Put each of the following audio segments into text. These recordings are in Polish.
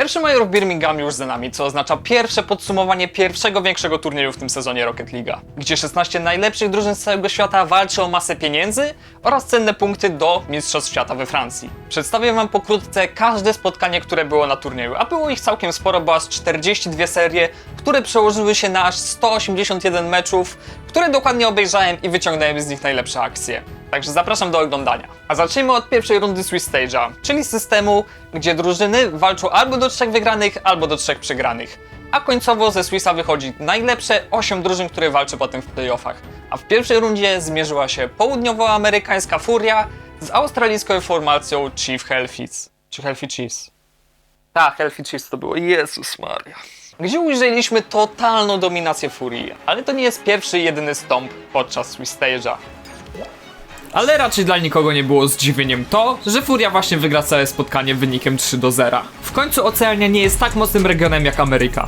Pierwszy major w Birmingham już za nami, co oznacza pierwsze podsumowanie pierwszego większego turnieju w tym sezonie Rocket League'a, gdzie 16 najlepszych drużyn z całego świata walczy o masę pieniędzy oraz cenne punkty do Mistrzostw Świata we Francji. Przedstawię wam pokrótce każde spotkanie, które było na turnieju, a było ich całkiem sporo, bo aż 42 serie, które przełożyły się na aż 181 meczów, które dokładnie obejrzałem i wyciągnąłem z nich najlepsze akcje. Także zapraszam do oglądania. A zacznijmy od pierwszej rundy Swiss Stage'a, czyli systemu, gdzie drużyny walczą albo do trzech wygranych, albo do trzech przegranych. A końcowo ze Swissa wychodzi najlepsze 8 drużyn, które walczy potem w playoffach. A w pierwszej rundzie zmierzyła się południowoamerykańska Furia z australijską formacją Chief Hellfits. Czy Hellfit Chiefs? Tak, Hellfit Chiefs to było. Jezus Maria. Gdzie ujrzeliśmy totalną dominację Furii, ale to nie jest pierwszy jedyny stąp podczas Swiss Stage'a. Ale raczej dla nikogo nie było zdziwieniem to, że Furia właśnie wygra całe spotkanie wynikiem 3 do 0. W końcu Oceania nie jest tak mocnym regionem jak Ameryka.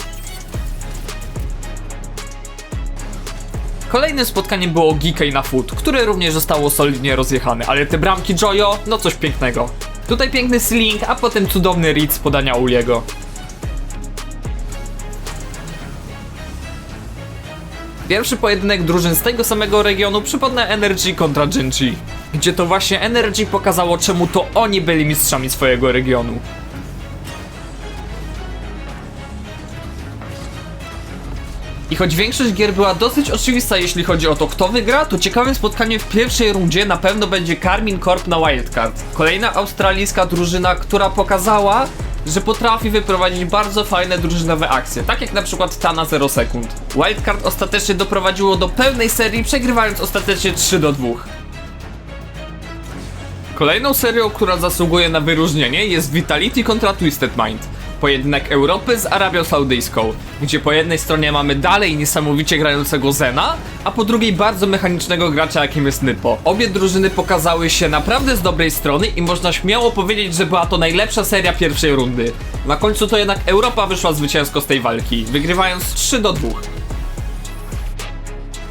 Kolejnym spotkaniem było GK na Foot, które również zostało solidnie rozjechane, ale te bramki Jojo, no coś pięknego. Tutaj piękny sling, a potem cudowny read z podania Uliego. Pierwszy pojedynek drużyn z tego samego regionu przypomnę Energy kontra Genji, gdzie to właśnie Energy pokazało czemu to oni byli mistrzami swojego regionu. I choć większość gier była dosyć oczywista jeśli chodzi o to kto wygra, to ciekawym spotkaniem w pierwszej rundzie na pewno będzie Karmin Corp na Wildcard. Kolejna australijska drużyna, która pokazała, że potrafi wyprowadzić bardzo fajne drużynowe akcje, tak jak na przykład ta na 0 sekund. Wildcard ostatecznie doprowadziło do pełnej serii, przegrywając ostatecznie 3 do 2. Kolejną serią, która zasługuje na wyróżnienie jest Vitality kontra Twisted Mind. Pojedynek Europy z Arabią Saudyjską, gdzie po jednej stronie mamy dalej niesamowicie grającego Zena, a po drugiej bardzo mechanicznego gracza jakim jest Nypo. Obie drużyny pokazały się naprawdę z dobrej strony i można śmiało powiedzieć, że była to najlepsza seria pierwszej rundy. Na końcu to jednak Europa wyszła zwycięsko z tej walki, wygrywając 3 do 2.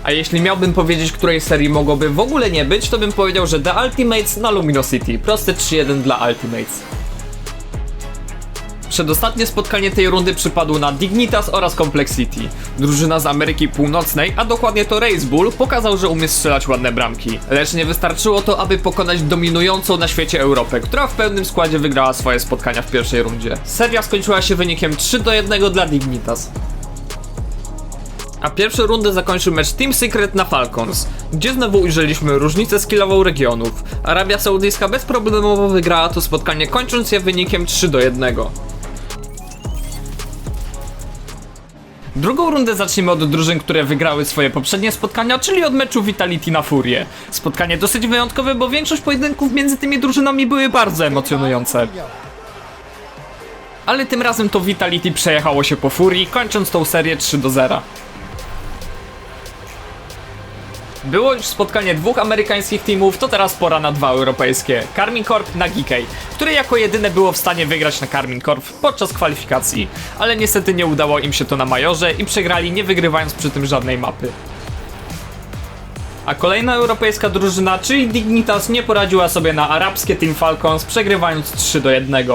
A jeśli miałbym powiedzieć, której serii mogłoby w ogóle nie być, to bym powiedział, że The Ultimates na Luminosity. Proste 3-1 dla Ultimates. Przedostatnie spotkanie tej rundy przypadło na Dignitas oraz Complexity. Drużyna z Ameryki Północnej, a dokładnie to Race Bull, pokazał, że umie strzelać ładne bramki. Lecz nie wystarczyło to, aby pokonać dominującą na świecie Europę, która w pełnym składzie wygrała swoje spotkania w pierwszej rundzie. Seria skończyła się wynikiem 3 do 1 dla Dignitas. A pierwszą rundę zakończył mecz Team Secret na Falcons, gdzie znowu ujrzeliśmy różnicę skillową regionów. Arabia Saudyjska bezproblemowo wygrała to spotkanie, kończąc je wynikiem 3 do 1. Drugą rundę zaczniemy od drużyn, które wygrały swoje poprzednie spotkania, czyli od meczu Vitality na Furię. Spotkanie dosyć wyjątkowe, bo większość pojedynków między tymi drużynami były bardzo emocjonujące. Ale tym razem to Vitality przejechało się po Furii, kończąc tą serię 3 do 0. Było już spotkanie dwóch amerykańskich teamów, to teraz pora na dwa europejskie. Karmin Corp na Geekay, które jako jedyne było w stanie wygrać na Karmin Corp podczas kwalifikacji, ale niestety nie udało im się to na Majorze i przegrali nie wygrywając przy tym żadnej mapy. A kolejna europejska drużyna, czyli Dignitas, nie poradziła sobie na arabskie Team Falcons, przegrywając 3 do 1.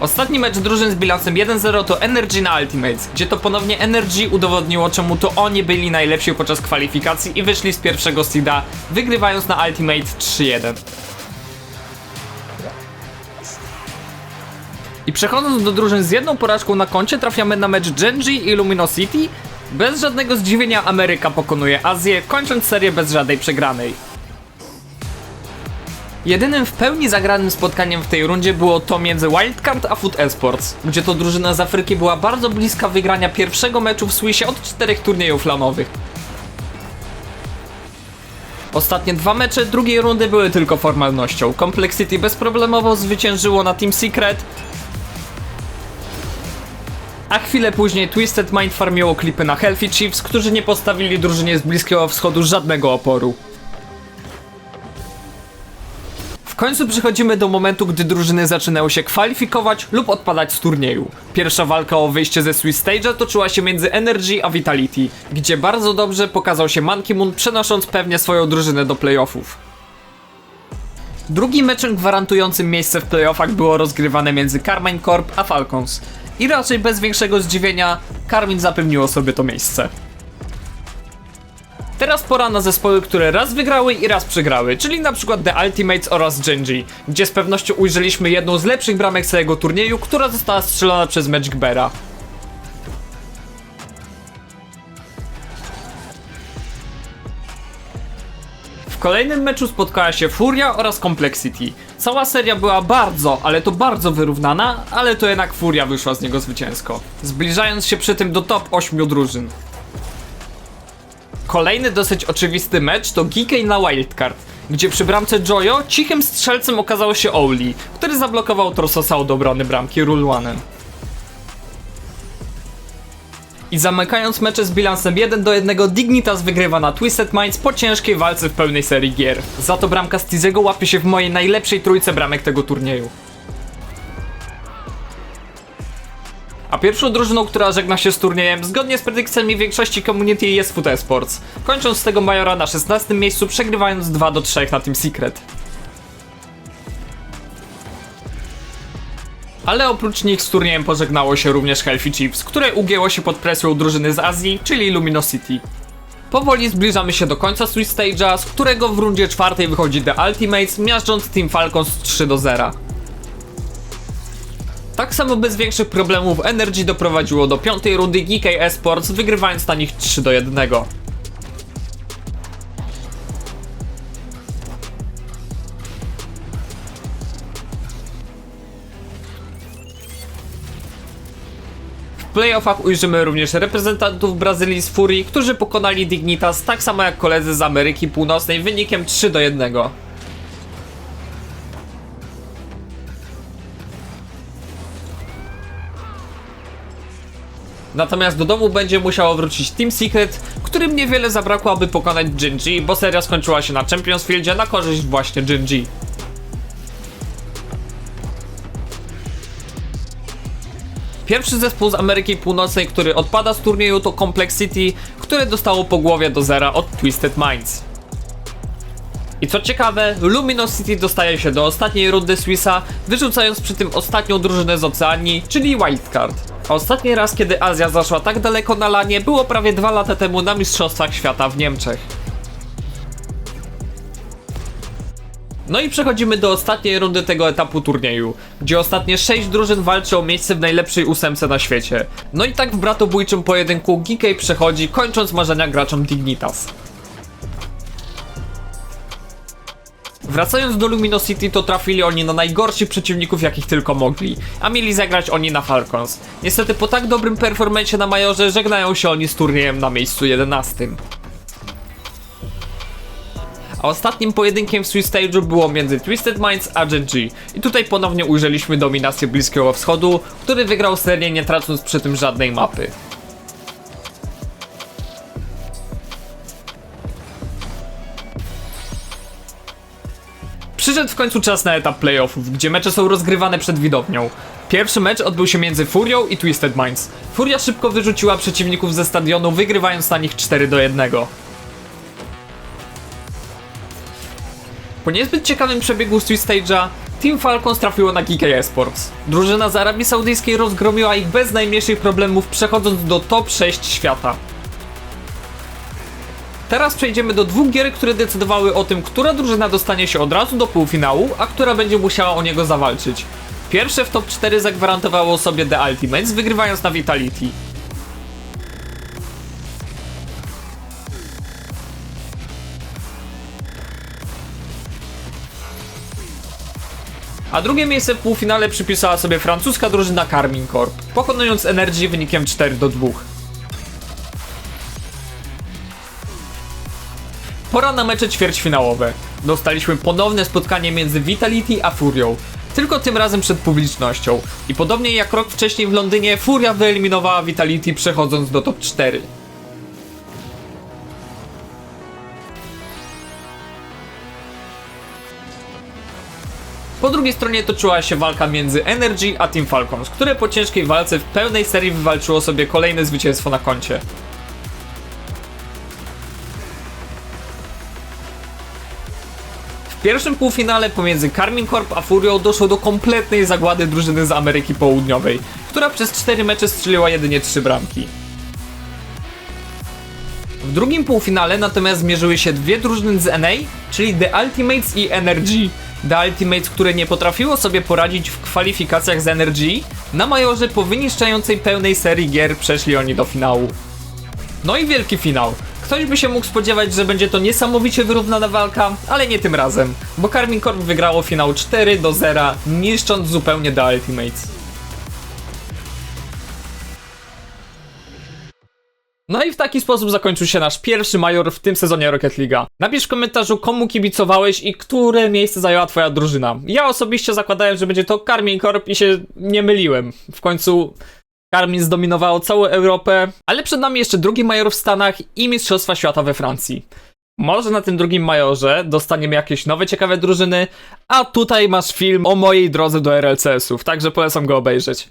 Ostatni mecz drużyn z bilansem 1-0 to Energy na Ultimates, gdzie to ponownie Energy udowodniło czemu to oni byli najlepsi podczas kwalifikacji i wyszli z pierwszego seeda, wygrywając na Ultimate 3-1. I przechodząc do drużyn z jedną porażką na koncie, trafiamy na mecz Genji i Luminosity. Bez żadnego zdziwienia Ameryka pokonuje Azję, kończąc serię bez żadnej przegranej. Jedynym w pełni zagranym spotkaniem w tej rundzie było to między Wildcard a Foot Esports, gdzie to drużyna z Afryki była bardzo bliska wygrania pierwszego meczu w Swissie od czterech turniejów lanowych. Ostatnie dwa mecze drugiej rundy były tylko formalnością. Complexity bezproblemowo zwyciężyło na Team Secret, a chwilę później Twisted Mind farmiło klipy na Healthy Chiefs, którzy nie postawili drużynie z Bliskiego Wschodu żadnego oporu. Końcu przechodzimy do momentu, gdy drużyny zaczynały się kwalifikować lub odpadać z turnieju. Pierwsza walka o wyjście ze Swiss Stage'a toczyła się między Energy a Vitality, gdzie bardzo dobrze pokazał się Monkey Moon, przenosząc pewnie swoją drużynę do playoffów. Drugim meczem gwarantującym miejsce w playoffach było rozgrywane między Carmine Corp a Falcons. I raczej bez większego zdziwienia Carmine zapewniło sobie to miejsce. Teraz pora na zespoły, które raz wygrały i raz przegrały, czyli na przykład The Ultimates oraz Genji, gdzie z pewnością ujrzeliśmy jedną z lepszych bramek całego turnieju, która została strzelona przez Match Gbera. W kolejnym meczu spotkała się Furia oraz Complexity. Cała seria była bardzo, ale to bardzo wyrównana, ale to jednak Furia wyszła z niego zwycięsko, zbliżając się przy tym do top 8 drużyn. Kolejny dosyć oczywisty mecz to Geekay na Wildcard, gdzie przy bramce Joyo cichym strzelcem okazało się Oli, który zablokował Torsosa od obrony bramki Rulwanem. I zamykając mecze z bilansem 1 do 1 Dignitas wygrywa na Twisted Minds po ciężkiej walce w pełnej serii gier. Za to bramka Stizego łapie się w mojej najlepszej trójce bramek tego turnieju. A pierwszą drużyną, która żegna się z turniejem, zgodnie z predykcjami większości community jest Foot Esports, kończąc z tego majora na 16 miejscu, przegrywając 2 do 3 na Team Secret. Ale oprócz nich z turniejem pożegnało się również Healthy Chiefs, które ugięło się pod presją drużyny z Azji, czyli Luminosity. Powoli zbliżamy się do końca Swiss Stage'a, z którego w rundzie czwartej wychodzi The Ultimates, miażdżąc Team Falcons 3 do 0. Tak samo bez większych problemów Energy doprowadziło do piątej rundy GK Esports, wygrywając na nich 3 do 1. W playoffach ujrzymy również reprezentantów Brazylii z Furii, którzy pokonali Dignitas tak samo jak koledzy z Ameryki Północnej wynikiem 3 do 1. Natomiast do domu będzie musiało wrócić Team Secret, którym niewiele zabrakło, aby pokonać Genji, bo seria skończyła się na Champions Fieldzie na korzyść właśnie Genji. Pierwszy zespół z Ameryki Północnej, który odpada z turnieju to Complexity, które dostało po głowie do zera od Twisted Minds. I co ciekawe, Luminosity dostaje się do ostatniej rundy Swissa, wyrzucając przy tym ostatnią drużynę z Oceanii, czyli Wildcard. Ostatni raz, kiedy Azja zaszła tak daleko na lanie, było prawie dwa lata temu na Mistrzostwach Świata w Niemczech. No i przechodzimy do ostatniej rundy tego etapu turnieju, gdzie ostatnie 6 drużyn walczy o miejsce w najlepszej ósemce na świecie. No i tak w bratobójczym pojedynku GK przechodzi, kończąc marzenia graczom Dignitas. Wracając do Luminosity, to trafili oni na najgorszych przeciwników, jakich tylko mogli, a mieli zagrać oni na Falcons. Niestety po tak dobrym performencie na Majorze żegnają się oni z turniejem na miejscu 11. A ostatnim pojedynkiem w Swiss Stage'u było między Twisted Minds a Genji. I tutaj ponownie ujrzeliśmy dominację Bliskiego Wschodu, który wygrał serię nie tracąc przy tym żadnej mapy. Przyszedł w końcu czas na etap playoffów, gdzie mecze są rozgrywane przed widownią. Pierwszy mecz odbył się między Furią i Twisted Minds. Furia szybko wyrzuciła przeciwników ze stadionu, wygrywając na nich 4 do 1. Po niezbyt ciekawym przebiegu Swiss Stage'a, Team Falcons trafiło na GK Esports. Drużyna z Arabii Saudyjskiej rozgromiła ich bez najmniejszych problemów, przechodząc do top 6 świata. Teraz przejdziemy do dwóch gier, które decydowały o tym, która drużyna dostanie się od razu do półfinału, a która będzie musiała o niego zawalczyć. Pierwsze w top 4 zagwarantowało sobie The Ultimates, wygrywając na Vitality. A drugie miejsce w półfinale przypisała sobie francuska drużyna Carmine Corp, pokonując Energy wynikiem 4 do 2. Pora na mecze ćwierćfinałowe. Dostaliśmy ponowne spotkanie między Vitality a Furią. Tylko tym razem przed publicznością. I podobnie jak rok wcześniej w Londynie, Furia wyeliminowała Vitality przechodząc do top 4. Po drugiej stronie toczyła się walka między Energy a Team Falcons, które po ciężkiej walce w pełnej serii wywalczyło sobie kolejne zwycięstwo na koncie. Pierwszym półfinale pomiędzy Karmin Corp a Furią doszło do kompletnej zagłady drużyny z Ameryki Południowej, która przez 4 mecze strzeliła jedynie 3 bramki. W drugim półfinale natomiast zmierzyły się dwie drużyny z NA, czyli The Ultimates i NRG. The Ultimates, które nie potrafiło sobie poradzić w kwalifikacjach z NRG, na majorze po wyniszczającej pełnej serii gier przeszli oni do finału. No i wielki finał. Ktoś by się mógł spodziewać, że będzie to niesamowicie wyrównana walka, ale nie tym razem, bo Karmin Corp wygrało finał 4 do 0, niszcząc zupełnie The Ultimates. No i w taki sposób zakończył się nasz pierwszy major w tym sezonie Rocket League'a. Napisz w komentarzu komu kibicowałeś i które miejsce zajęła twoja drużyna. Ja osobiście zakładałem, że będzie to Karmin Corp i się nie myliłem. W końcu Karmin zdominowało całą Europę, ale przed nami jeszcze drugi major w Stanach i Mistrzostwa Świata we Francji. Może na tym drugim majorze dostaniemy jakieś nowe ciekawe drużyny, a tutaj masz film o mojej drodze do RLCS-ów, także polecam go obejrzeć.